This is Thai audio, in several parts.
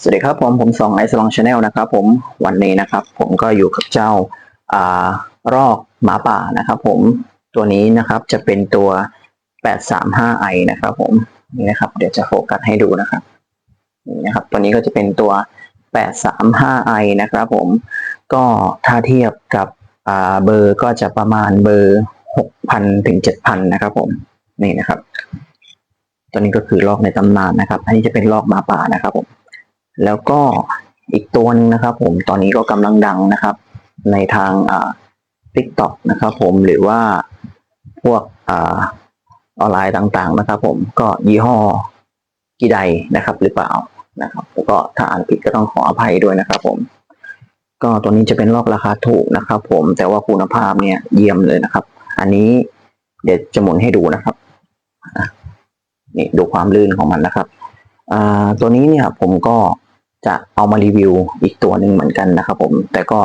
สวัสดีครับผมผมสองไอซ์ลองชาแนลนะครับผมวันนี้นะครับ ผมก็อยู่กับเจ้าอ่ารอกหมาป่านะครับ ผมตัวนี้นะครับจะเป็นตัว 835i นะครับ ผมนี่นะครับ เดี๋ยวจะโฟกัสให้ดูนะครับนี่นะครับ ตัวนี้ก็จะเป็นตัว 835i นะครับผมก็ถ้าเทียบกับอ่าเบอร์ก็จะประมาณเบอร์ 6,000 ถึง 7,000 นะครับ ผมนี่นะครับ ตัวนี้ก็คือลอกในตำนานนะครับอันนี้จะเป็นลอกหมาป่านะครับผม แล้วก็อีกตัวหนึงนะครับ ผมตอนนี้ก็กำลังดังนะครับ ในทางอ่า TikTok นะครับ ผมหรือว่าพวกอ่าออนไลน์ต่างๆนะครับ ผมก็ยี่ห้อกีไดนะครับ หรือเปล่านะครับ แล้วก็ถ้าอ่านผิดก็ต้องขออภัยด้วยนะครับ ผม ก็ตัวนี้จะเป็นลอกราคาถูกนะครับ ผมแต่ว่าคุณภาพเนี่ยเยี่ยมเลยนะครับ อันนี้เดี๋ยวจะหมุนให้ดูนะครับนี่ดูความลื่นของมันนะครับอ่าตัวนี้เนี่ยผมก็ จะเอามารีวิวอีกตัวหนึ่งเหมือนกันนะครับผม แต่ก็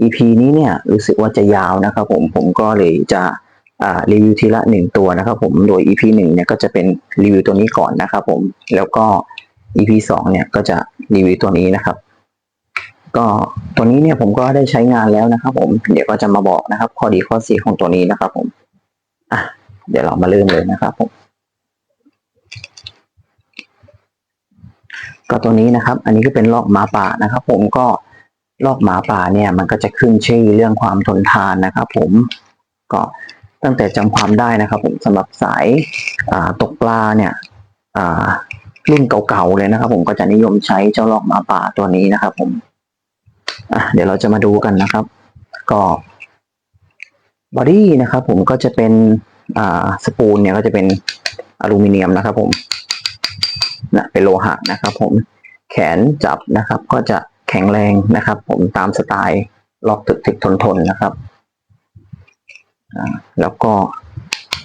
EP นี้เนี่ยรู้สึกว่าจะยาวนะครับผม ผมก็เลยจะรีวิวทีละหนึ่งตัวนะครับผม โดย EP หนึ่งเนี่ยก็จะเป็นรีวิวตัวนี้ก่อนนะครับผม แล้วก็ EP สองเนี่ยก็จะรีวิวตัวนี้นะครับ ก็ตัวนี้เนี่ยผมก็ได้ใช้งานแล้วนะครับผม เดี๋ยวก็จะมาบอกนะครับ ข้อดีข้อเสียของตัวนี้นะครับผม อะ เดี๋ยวเรามาเริ่มเลยนะครับผม ก็ตัวนี้นะครับ อันนี้ก็เป็นลอกหมาป่านะครับ ผมก็ลอกหมาป่าเนี่ยมันก็จะขึ้นชื่อเรื่องความทนทานนะครับ ผมก็ตั้งแต่จำความได้นะครับ ผมสำหรับสายาตกปลาเนี่ยรุ่นเก่าๆเลยนะครับ ผมก็จะนิยมใช้เจ้าลอกหมาป่าตัวนี้นะครับ ผมเดี๋ยวเราจะมาดูกันนะครับ ก็บอดี้นะครับ ผมก็จะเป็นสปูลเนี่ยก็จะเป็นอลูมิเนียมนะครับ ผม เป็นโลหะนะครับผมแขนจับนะครับ ก็จะแข็งแรงนะครับ ผมตามสไตล์ล็อกถึกถึกทนทนนะครับแล้วก็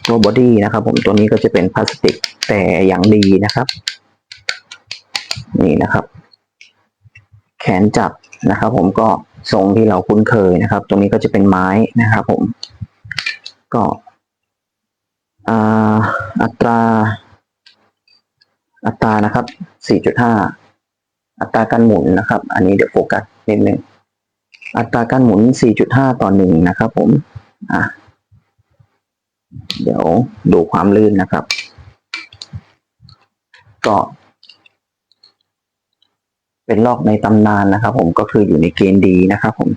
ตัวบอดี้นะครับ ผมตัวนี้ก็จะเป็นพลาสติกแต่อย่างดีนะครับ นี่นะครับ แขนจับนะครับ ผมก็ทรงที่เราคุ้นเคยนะครับ ตรงนี้ก็จะเป็นไม้นะครับ ผมก็อัตรา อัตรานะครับ 4.5 อัตราการหมุนนะครับ อันนี้เดี๋ยวโฟกัสนิดนึงอัตราการหมุน 4.5 ต่อหนึ่งนะครับ ผม อะ เดี๋ยวดูความลื่นนะครับ ก็ เป็นลอกในตำนานนะครับ ผม ก็คืออยู่ในเกณฑ์ดีนะครับ ผม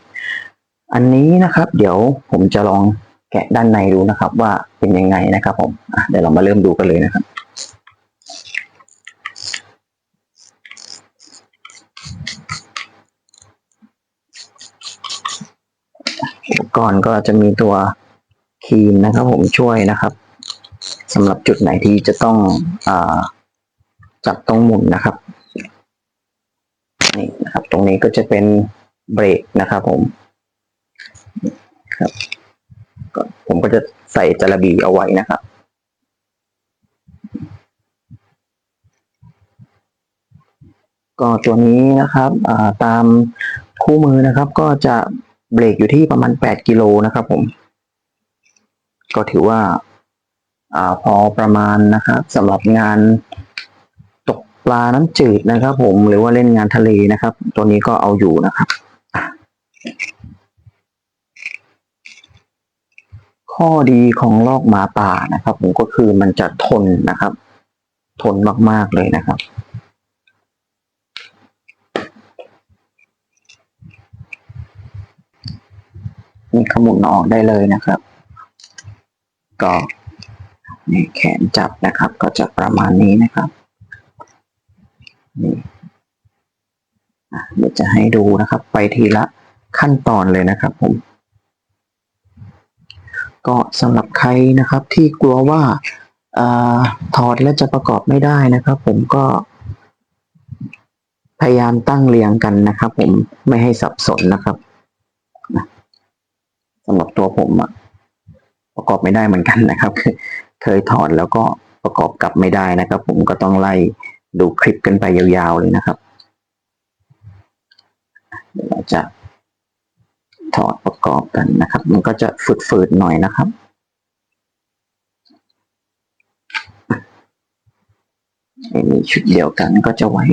อันนี้นะครับ เดี๋ยวผมจะลองแกะด้านในดูนะครับ ว่าเป็นยังไงนะครับ ผมเดี๋ยวเรามาเริ่มดูกันเลยนะครับ กรณ์ก็จะมีตัวครีมนะครับ ผมช่วยนะครับสำหรับจุดไหนที่จะต้องอจับตรงหมุนนะครับนี่นะครับ ตรงนี้ก็จะเป็นเบรกนะครับผมครับผมก็จะใส่จระบีเอาไว้นะครับก็ตัวนี้นะครับตามคู่มือนะครับก็จะ เบรกอยู่ที่ประมาณ 8 กิโลนะครับผม ก็ถือว่าอ่าพอประมาณนะครับสำหรับงานตกปลาน้ำจืดนะครับ ผมหรือว่าเล่นงานทะเลนะครับ ตัวนี้ก็เอาอยู่นะครับ ข้อดีของลอกหมาป่านะครับ ผมก็คือมันจะทนนะครับ ทนมากๆเลยนะครับ นี่ขมุนออกได้เลยนะครับ ก็นี่แขนจับนะครับ ก็จะประมาณนี้นะครับนี่เดี๋ยวจะให้ดูนะครับ ไปทีละขั้นตอนเลยนะครับผม ก็สำหรับใครนะครับที่กลัวว่าอถอดแล้วจะประกอบไม่ได้นะครับ ผมก็พยายามตั้งเรียงกันนะครับ ผมไม่ให้สับสนนะครับ ตัวผมอะประกอบไม่ได้เหมือนกันนะครับคือเคยถอดแล้วก็ประกอบกลับไม่ได้นะครับ ผมก็ต้องไล่ดูคลิปกันไปยาวๆเลยนะครับเดี๋ยวเราจะถอดประกอบกันนะครับ มันก็จะฝืดๆหน่อยนะครับมีชุดเดียวกันก็จะไว้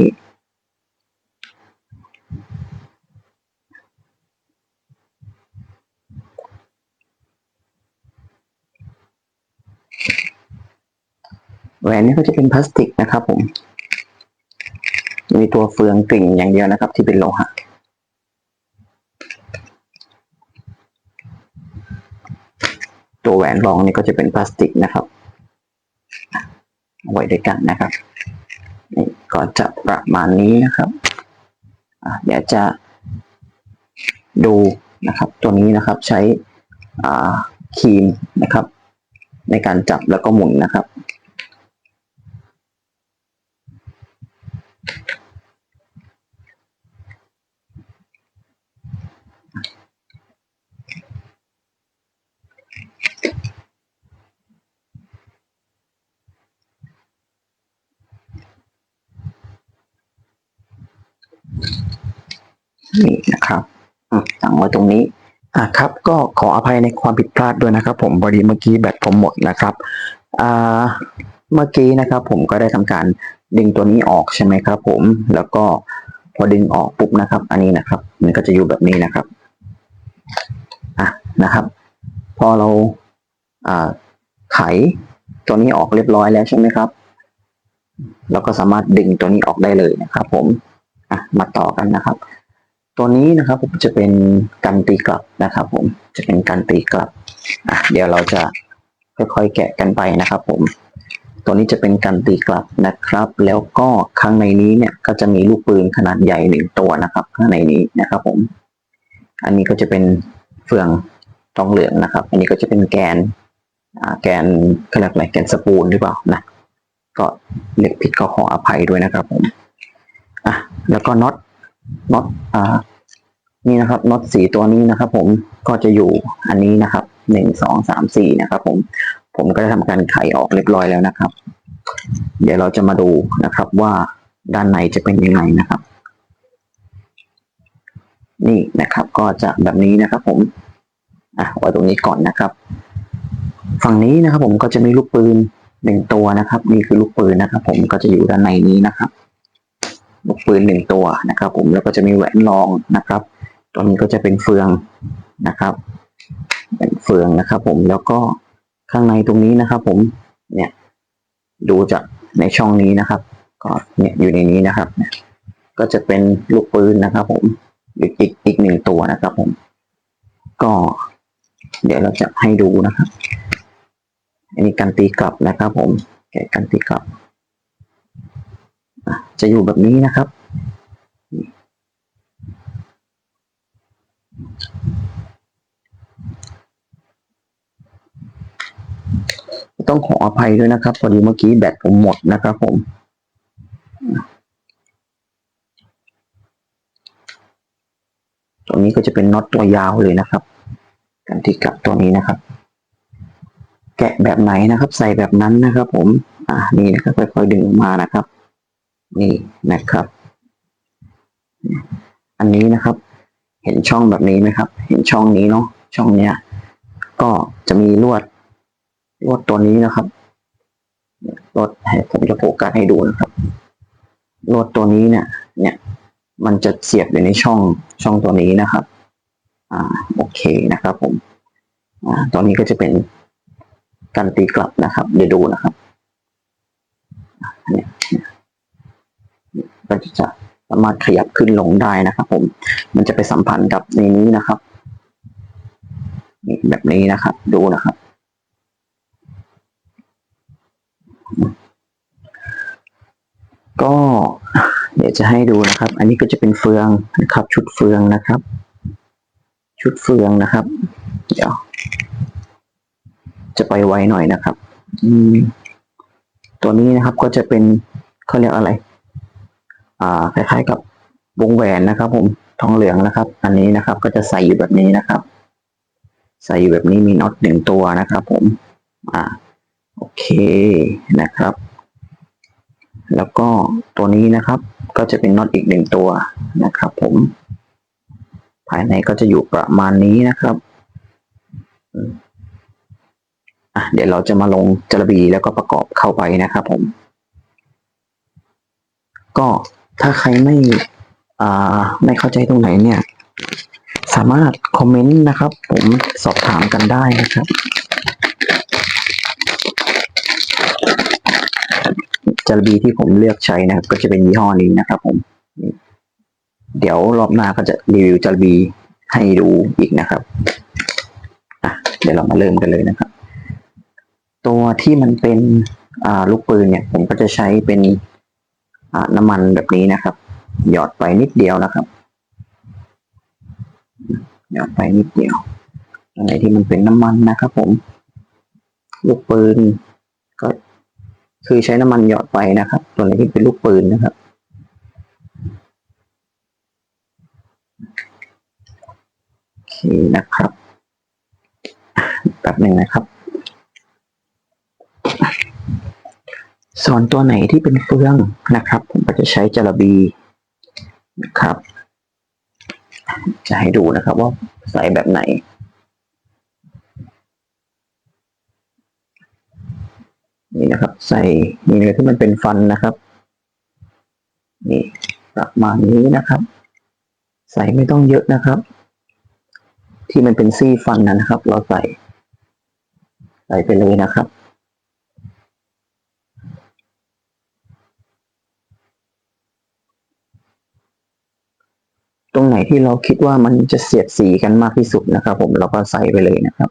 แหวนนี่ก็จะเป็นพลาสติกนะครับผม มีตัวเฟืองกลิ่งอย่างเดียวนะครับ ที่เป็นโลหะตัวแหวนรองนี่ก็จะเป็นพลาสติกนะครับไว้ด้วยกันนะครับนี่ก็จะประมาณนี้นะครับเดี๋ยวจะดูนะครับ ตัวนี้นะครับใช้ครีมนะครับ ในการจับแล้วก็หมุนนะครับ นี่นะครับตั้งไว้ตรงนี้อะครับ ก็ขออภัยในความผิดพลาดด้วยนะครับ ผมพอดีเมื่อกี้แบตผมหมดนะครับอ่าเมื่อกี้นะครับ ผมก็ได้ทำการดึงตัวนี้ออกใช่ไหมครับ ผมแล้วก็พอดึงออกปุ๊บนะครับ อันนี้นะครับ มันก็จะอยู่แบบนี้นะครับอะนะครับ พอเราอ่าไขตัวนี้ออกเรียบร้อยแล้วใช่ไหมครับเราก็สามารถดึงตัวนี้ออกได้เลยนะครับ ผมอะมาต่อกันนะครับ ตัวนี้นะครับผมจะเป็นการตีกลับนะครับ ผมจะเป็นการตีกลับอะเดี๋ยวเราจะค่อยๆแกะกันไปนะครับ ผม ตัวนี้จะเป็นการตีกลับนะครับ แล้วก็ข้างในนี้เนี่ยก็จะมีลูกปืนขนาดใหญ่หนึ่งตัวนะครับ ข้างในนี้นะครับ ผม อันนี้ก็จะเป็นเฟืองทองเหลืองนะครับ อันนี้ก็จะเป็นแกนอ่าแกนเขาเรียกอะไรแกนสปูนหรือเปล่านะก็เรียกผิดก็ขออภัยด้วยนะครับ ผมอะแล้วก็น็อต น็อตอ่านี่นะครับน็อตสีตัวนี้นะครับ ผมก็จะอยู่อันนี้นะครับหนึ่งสองสามสี่นะครับ ผมผมก็ได้ทำการไขออกเรียบร้อยแล้วนะครับ เดี๋ยวเราจะมาดูนะครับว่าด้านในจะเป็นยังไงนะครับ นี่นะครับ ก็จะแบบนี้นะครับ ผมอะไว้ตรงนี้ก่อนนะครับ ฝั่งนี้นะครับ ผมก็จะมีลูกปืนหนึ่งตัวนะครับ นี่คือลูกปืนนะครับ ผมก็จะอยู่ด้านในนี้นะครับ ลูกปืนหนึ่งตัวนะครับ ผมแล้วก็จะมีแหวนรองนะครับตัวนี้ก็จะเป็นเฟืองนะครับเป็นเฟืองนะครับ ผมแล้วก็ข้างในตรงนี้นะครับ ผมเนี่ยดูจากในช่องนี้นะครับ ก็เนี่ยอยู่ในนี้นะครับ ก็จะเป็นลูกปืนนะครับ ผมอีกอีกอีกหนึ่งตัวนะครับ ผม ก็ เดี๋ยวเราจะให้ดูนะครับ อันนี้การตีกลับนะครับ ผมแกะการตีกลับ จะอยู่แบบนี้นะครับ ต้องขออภัยด้วยนะครับพอดีเมื่อกี้แบตผมหมดนะครับผมตรงนี้ก็จะเป็นน็อตตัวยาวเลยนะครับการที่กับตัวนี้นะครับ แกะแบบไหนนะครับ ใส่แบบนั้นนะครับ ผม อ่านี่นะครับค่อยๆดึงออกมานะครับ นี่นะครับ อันนี้นะครับ เห็นช่องแบบนี้ไหมครับ เห็นช่องนี้เนาะช่องเนี้ย ก็จะมีลวดลวดตัวนี้นะครับลวดให้ผมจะโฟกัสให้ดูนะครับลวดตัวนี้เนี่ย เนี่ย มันจะเสียบอยู่ในช่องช่องตัวนี้นะครับ อ่าโอเคนะครับ ผม อ่าตัวนี้ก็จะเป็นการตีกลับนะครับ เดี๋ยวดูนะครับเนี่ย เนี่ยก็จะสามารถขยับขึ้นลงได้นะครับ ผม มันจะไปสัมพันธ์กับในนี้นะครับแบบนี้นะครับ ดูนะครับ ก็เดี๋ยวจะให้ดูนะครับ อันนี้ก็จะเป็นเฟืองนะครับ ชุดเฟืองนะครับ ชุดเฟืองนะครับ เดี๋ยว จะไปไวหน่อยนะครับตัวนี้นะครับก็จะเป็นเขาเรียกอะไร อ่าคล้ายๆกับวงแหวนนะครับผมทองเหลืองนะครับ อันนี้นะครับก็จะใส่อยู่แบบนี้นะครับ ใส่อยู่แบบนี้มีน็อตหนึ่งตัวนะครับ ผม อ่าโอเคนะครับ แล้วก็ตัวนี้นะครับก็จะเป็นน็อตอีกหนึ่งตัวนะครับ ผม ภายในก็จะอยู่ประมาณนี้นะครับอืมอะเดี๋ยวเราจะมาลงจระบีแล้วก็ประกอบเข้าไปนะครับ ผม ก็ ถ้าใครไม่อ่าไม่เข้าใจตรงไหนเนี่ย สามารถคอมเมนต์นะครับ ผมสอบถามกันได้นะครับจารบีที่ผมเลือกใช้นะครับ ก็จะเป็นยี่ห้อนี้นะครับผม เดี๋ยวรอบหน้าก็จะรีวิวจารบีให้ดูอีกนะครับอะเดี๋ยวเรามาเริ่มกันเลยนะครับ ตัวที่มันเป็นลูกปืนเนี่ย ผมก็จะใช้เป็น น้ำมันแบบนี้นะครับ หยอดไปนิดเดียวนะครับ หยอดไปนิดเดียวตรงไหนที่มันเป็นน้ำมันนะครับ ผม ลูกปืน ก็คือใช้น้ำมันหยอดไปนะครับ ตัวไหนที่เป็นลูกปืนนะครับโอเคนะครับแป๊บหนึ่งนะครับ ส่วนตัวไหนที่เป็นเฟืองนะครับ ผมก็จะใช้จระบีนะครับ จะให้ดูนะครับว่าใส่แบบไหนนี่นะครับ ใส่นี่เลยที่มันเป็นฟันนะครับ นี่ประมาณนี้นะครับ ใส่ไม่ต้องเยอะนะครับ ที่มันเป็นซี่ฟันนะครับ เราใส่ ใส่ไปเลยนะครับ รงไหนที่เราคิดว่ามันจะเสียดสีกันมากที่สุดนะครับ ผมเราก็ใส่ไปเลยนะครับ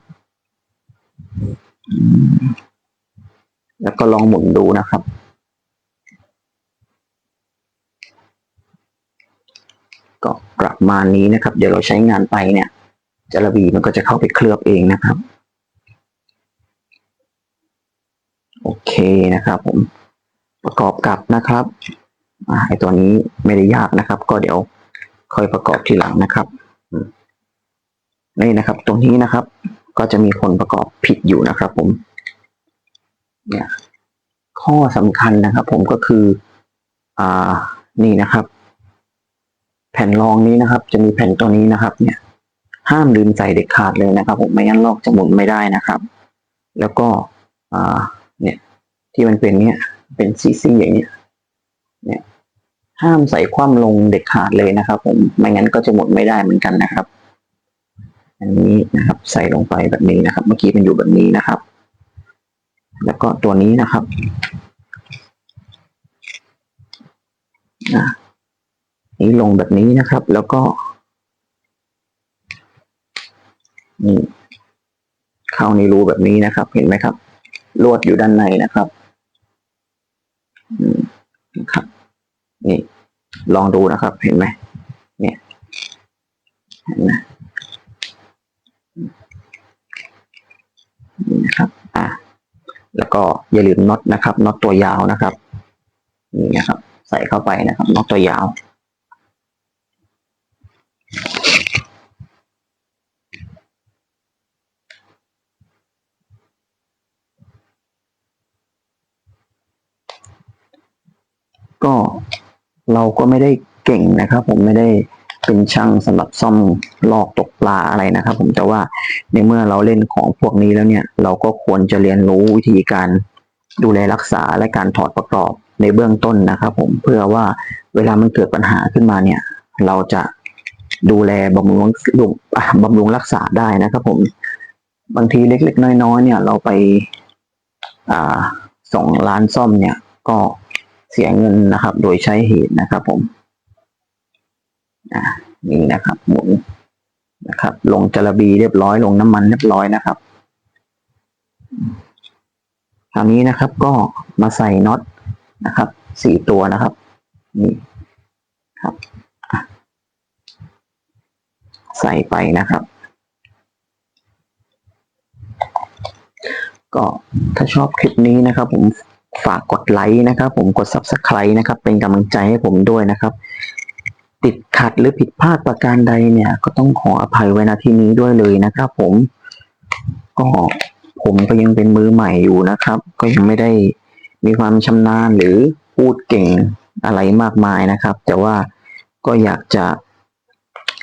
แล้วก็ลองหมุนดูนะครับก็ประมาณนี้นะครับ เดี๋ยวเราใช้งานไปเนี่ยจระบีมันก็จะเข้าไปเคลือบเองนะครับ โอเคนะครับผมประกอบกับนะครับไอตัวนี้ไม่ได้ยากนะครับ ก็เดี๋ยว ค่อยประกอบทีหลังนะครับนี่นะครับ ตรงนี้นะครับ ก็จะมีคนประกอบผิดอยู่นะครับ ผม เนี่ย ข้อสำคัญนะครับ ผมก็คือ อ่า นี่นะครับ แผ่นรองนี้นะครับ จะมีแผ่นตัวนี้นะครับ เนี่ย ห้ามลืมใส่เด็ดขาดเลยนะครับ ผมไม่งั้นลอกจะหมุนไม่ได้นะครับ แล้วก็ อ่า เนี่ย ที่มันเป็นเนี่ย เป็นซี่ๆอย่างเนี้ย เนี่ย ห้ามใส่คว่ำลงเด็ดขาดเลยนะครับ ผมไม่งั้นก็จะหมุนไม่ได้เหมือนกันนะครับ อันนี้นะครับ ใส่ลงไปแบบนี้นะครับ เมื่อกี้มันอยู่แบบนี้นะครับ แล้วก็ตัวนี้นะครับนี่ลงแบบนี้นะครับ แล้วก็นี่เข้าในรูแบบนี้นะครับ เห็นไหมครับ ลวดอยู่ด้านในนะครับ อืมนะครับ นี่ ลองดูนะครับ เห็นไหมเนี่ยเห็นไหมนี่นะครับ อะแล้วก็อย่าลืมน็อตนะครับ น็อตตัวยาวนะครับ นี่นะครับ ใส่เข้าไปนะครับ น็อตตัวยาว ก็ เราก็ไม่ได้เก่งนะครับ ผมไม่ได้เป็นช่างสำหรับซ่อมลอกตกปลาอะไรนะครับ ผมแต่ว่าในเมื่อเราเล่นของพวกนี้แล้วเนี่ย เราก็ควรจะเรียนรู้วิธีการดูแลรักษาและการถอดประกอบในเบื้องต้นนะครับ ผมเพื่อว่าเวลามันเกิดปัญหาขึ้นมาเนี่ย เราจะดูแลบำรุงลุงบำรุงรักษาได้นะครับ ผมบางทีเล็กๆน้อยๆเนี่ย เราไปอ่าส่งร้านซ่อมเนี่ย ก็ เสียเงินนะครับ โดยใช้เหตุนะครับผมนี่นะครับหมุนนะครับ ลงจระบีเรียบร้อยลงน้ำมันเรียบร้อยนะครับคราวนี้นะครับก็มาใส่น็อตนะครับสี่ตัวนะครับนี่ครับ ใส่ไปนะครับ ก็ถ้าชอบคลิปนี้นะครับผม ฝากกดไลค์นะครับ ผมกด subscribe นะครับ เป็นกำลังใจให้ผมด้วยนะครับ ติดขัดหรือผิดพลาดประการใดเนี่ย ก็ต้องขออภัยไว้ณที่นี้ด้วยเลยนะครับ ผมก็ผมก็ยังเป็นมือใหม่อยู่นะครับ ก็ยังไม่ได้มีความชำนาญหรือพูดเก่งอะไรมากมายนะครับ แต่ว่าก็อยากจะ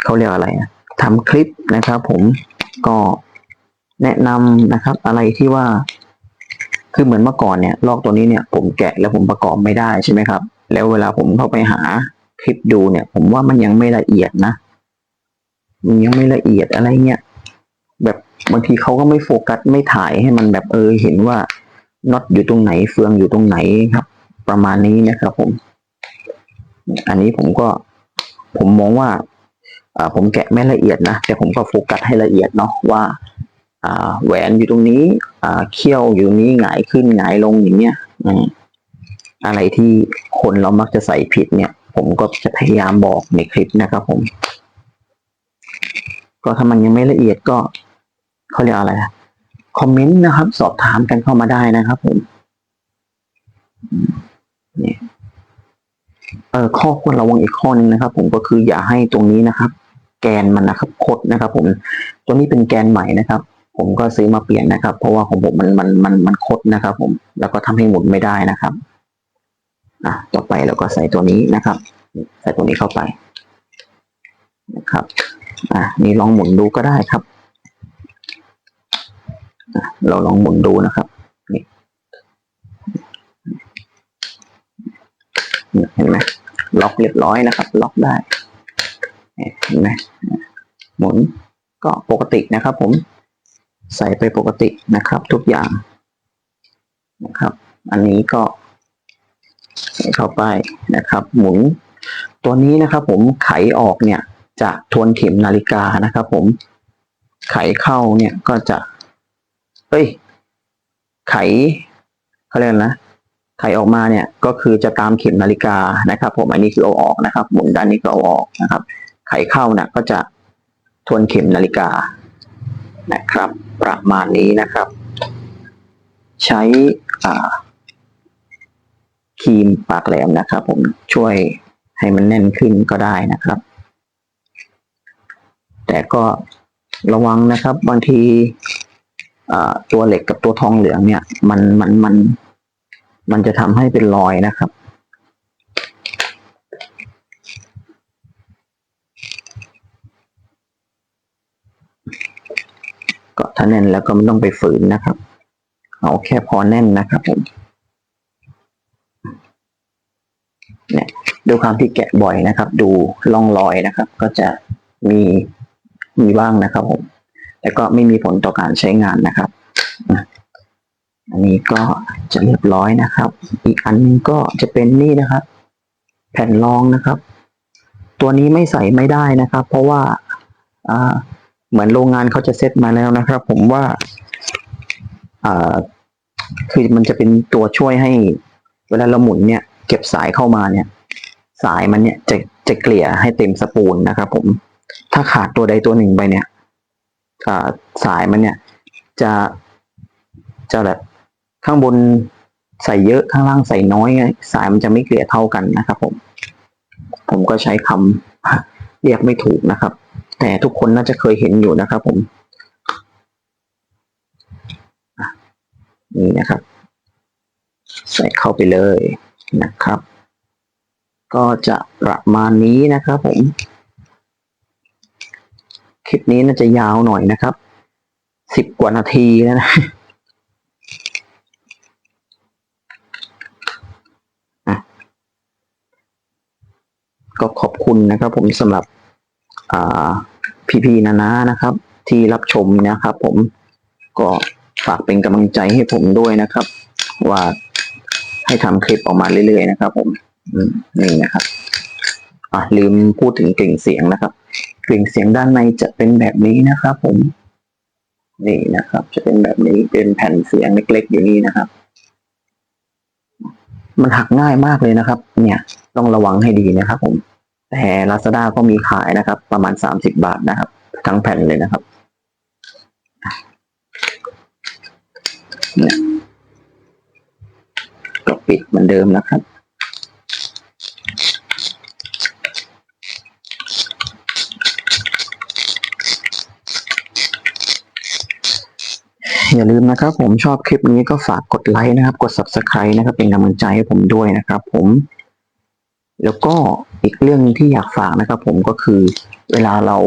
เขาเรียกอะไรอะทำคลิปนะครับ ผมก็แนะนำนะครับ อะไรที่ว่า คือเหมือนเมื่อก่อนเนี่ยลอกตัวนี้เนี่ยผมแกะแล้วผมประกอบไม่ได้ใช่ไหมครับ แล้วเวลาผมเข้าไปหาคลิปดูเนี่ย ผมว่ามันยังไม่ละเอียดนะมันยังไม่ละเอียดอะไรเงี้ยแบบบางทีเขาก็ไม่โฟกัสไม่ถ่ายให้มันแบบเออเห็นว่าน็อตอยู่ตรงไหนเฟืองอยู่ตรงไหนครับ ประมาณนี้นะครับผม อันนี้ผมก็ผมมองว่าอ่าผมแกะไม่ละเอียดนะแต่ผมก็โฟกัสให้ละเอียดเนาะว่าอ่า แหวนอยู่ตรงนี้เขี้ยวอยู่นี้หงายขึ้นหงายลงอย่างเงี้ยอะไรที่คนเรามักจะใส่ผิดเนี่ย ผมก็จะพยายามบอกในคลิปนะครับผม ก็ถ้ามันยังไม่ละเอียดก็เขาเรียกอะไรคอมเมนต์นะครับ สอบถามกันเข้ามาได้นะครับผมเนี่ยเออข้อควรระวังอีกข้อนึงนะครับ ผมก็คืออย่าให้ตรงนี้นะครับ แกนมันนะครับคดนะครับ ผมตัวนี้เป็นแกนใหม่นะครับ ผมก็ซื้อมาเปลี่ยนนะครับ เพราะว่าของผมมันมันมันมันคดนะครับ ผมแล้วก็ทำให้หมุนไม่ได้นะครับอะต่อไปเราก็ใส่ตัวนี้นะครับ ใส่ตัวนี้เข้าไปนะครับอะนี่ลองหมุนดูก็ได้ครับเราลองหมุนดูนะครับนี่เห็นไหมล็อกเรียบร้อยนะครับ ล็อกได้เห็นไหมหมุนก็ปกตินะครับผม ใส่ไปปกตินะครับ ทุกอย่างนะครับ อันนี้ก็เข้าไปนะครับ หมุนตัวนี้นะครับ ผมไขออกเนี่ยจะทวนเข็มนาฬิกานะครับ ผมไขเข้าเนี่ยก็จะเอ้ย ไขเขาเรียกนะไขออกมาเนี่ยก็คือจะตามเข็มนาฬิกานะครับ ผมอันนี้คือเอาออกนะครับ หมุนด้านนี้ก็เอาออกนะครับ ไขเข้าเนี่ยก็จะทวนเข็มนาฬิกา นะครับ ประมาณนี้นะครับ ใช้ครีมปากแหลมนะครับ ผมช่วยให้มันแน่นขึ้นก็ได้นะครับ แต่ก็ระวังนะครับ บางทีตัวเหล็กกับตัวทองเหลืองเนี่ย มันมันมัน มันจะทำให้เป็นรอยนะครับ ก็ถ้าแน่นแล้วก็ไม่ต้องไปฝืนนะครับ เอาแค่พอแน่นนะครับผมเนี่ยดูความที่แกะบ่อยนะครับ ดูร่องรอยนะครับ ก็จะมีมีบ้างนะครับผมแต่ก็ไม่มีผลต่อการใช้งานนะครับอันนี้ก็จะเรียบร้อยนะครับ อีกอันหนึงก็จะเป็นนี่นะครับ แผ่นรองนะครับ ตัวนี้ไม่ใส่ไม่ได้นะครับ เพราะว่าอ่า เหมือนโรงงานเขาจะเซตมาแล้วนะครับ ผมว่าอ่าคือมันจะเป็นตัวช่วยให้ เวลาเราหมุนเนี่ย เก็บสายเข้ามาเนี่ย สายมันเนี่ยจะจะเกลี่ยให้เต็มสปูลนะครับ ผมถ้าขาดตัวใดตัวหนึ่งไปเนี่ยสายมันเนี่ย จะจะแบบข้างบนใส่เยอะข้างล่างใส่น้อยไงสายมันจะไม่เกลี่ยเท่ากันนะครับ ผม ผมก็ใช้คำเรียกไม่ถูกนะครับ แต่ทุกคนน่าจะเคยเห็นอยู่นะครับผมนี่นะครับ ใส่เข้าไปเลยนะครับ ก็จะประมาณนี้นะครับผม คลิปนี้น่าจะยาวหน่อยนะครับสิบกว่านาทีแล้วนะอะก็ขอบคุณนะครับผมสำหรับ อ่า พี่ๆนานานะครับ ที่รับชมนะครับผมก็ฝากเป็นกำลังใจให้ผมด้วยนะครับ ว่าให้ทำคลิปออกมาเรื่อยๆนะครับ ผมนี่นะครับอะลืมพูดถึงกลิ่นเสียงนะครับ กลิ่นเสียงด้านในจะเป็นแบบนี้นะครับ ผมนี่นะครับ จะเป็นแบบนี้เป็นแผ่นเสียงเล็กๆอยู่นี่นะครับ มันหักง่ายมากเลยนะครับ เนี่ยต้องระวังให้ดีนะครับผม แต่ Lazada ก็มีขายนะครับ ประมาณสามสิบบาทนะครับ ทั้งแผ่นเลยนะครับเนี่ยก็ปิดเหมือนเดิมนะครับอย่าลืมนะครับ ผมชอบคลิปนี้ก็ฝากกดไลค์นะครับ กด subscribe นะครับ เป็นกำลังใจให้ผมด้วยนะครับ ผม แล้วก็อีกเรื่องที่อยากฝากนะครับ ผมก็คือเวลาเรา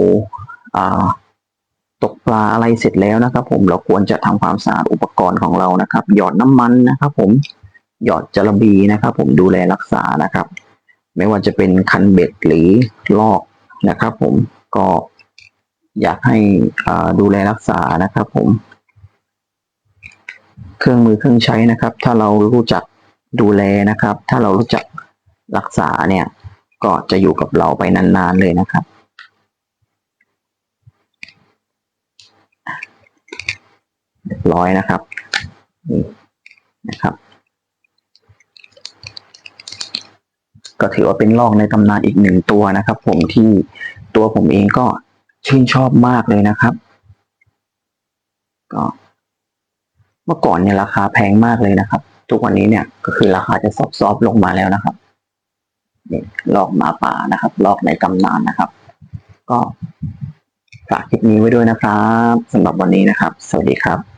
ตกปลาอะไรเสร็จแล้วนะครับ ผมเราควรจะทำความสะอาดอุปกรณ์ของเรานะครับ หยอดน้ำมันนะครับ ผมหยอดจระบีนะครับ ผมดูแลรักษานะครับ ไม่ว่าจะเป็นคันเบ็ดหรือลอกนะครับ ผมก็อยากให้ดูแลรักษานะครับ ผม เครื่องมือเครื่องใช้นะครับ ถ้าเรารู้จักดูแลนะครับ ถ้าเรารู้จัก รักษาเนี่ย ก็จะอยู่กับเราไปนานๆเลยนะครับ เรียบร้อยนะครับนี่นะครับ ก็ถือว่าเป็นลอกในตำนานอีกหนึ่งตัวนะครับ ผมที่ตัวผมเองก็ชื่นชอบมากเลยนะครับ ก็เมื่อก่อนเนี่ยราคาแพงมากเลยนะครับ ทุกวันนี้เนี่ยก็คือราคาจะซอฟๆลงมาแล้วนะครับ หลอกหมาป่านะครับหลอกในตำนานนะครับ ก็ฝากคลิปนี้ไว้ด้วยนะครับสำหรับวันนี้นะครับ สวัสดีครับ